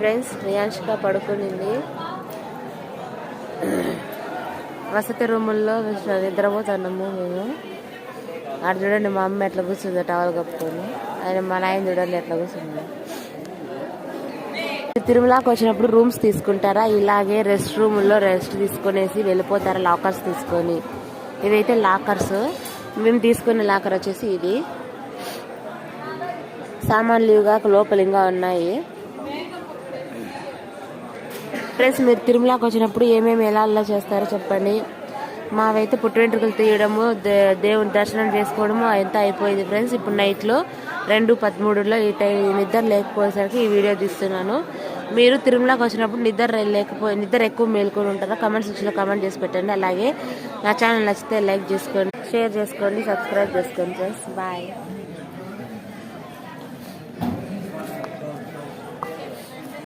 Friends ప్రియాంశిక పడుకునింది. వసతి రూముల్లో నిద్రపోతున్నాము మేము. ఆడ చూడండి మా అమ్మ ఎట్లా కూర్చుందో టవల్ కప్పుకొని. ఆయన మా నాయన చూడండి ఎట్లా కూర్చుందో. తిరుమలకి వచ్చినప్పుడు రూమ్స్ తీసుకుంటారా? ఇలాగే రెస్ట్ రూముల్లో రెస్ట్ తీసుకునేసి వెళ్ళిపోతారా? లాకర్స్ తీసుకొని. ఇదైతే లాకర్స్ మేము తీసుకునే లాకర్ వచ్చేసి ఇది. సామాన్లు ఇవిగా లోపలింగా ఇంకా ఉన్నాయి. ఫ్రెండ్స్ మీరు తిరుమలకి వచ్చినప్పుడు ఏమేమి ఎలా అలా చేస్తారో చెప్పండి. మావైతే పుట్టు వెంట్రుకలు తీయడము దే- దేవుని దర్శనం చేసుకోవడము ఎంత అయిపోయింది ఫ్రెండ్స్. ఇప్పుడు నైట్లో రెండు పదమూడులో ఈ టైం నిద్ర లేకపోయేసరికి ఈ వీడియో తీస్తున్నాను. మీరు తిరుమలకి వచ్చినప్పుడు నిద్ర లేకపోయి నిద్ర ఎక్కువ మేల్కొని ఉంటారా? కమెంట్ సెక్షన్లో కమెంట్ చేసి పెట్టండి. అలాగే నా ఛానల్ నచ్చితే లైక్ చేసుకోండి షేర్ చేసుకోండి సబ్స్క్రైబ్ చేసుకోండి ఫ్రెండ్స్. బాయ్.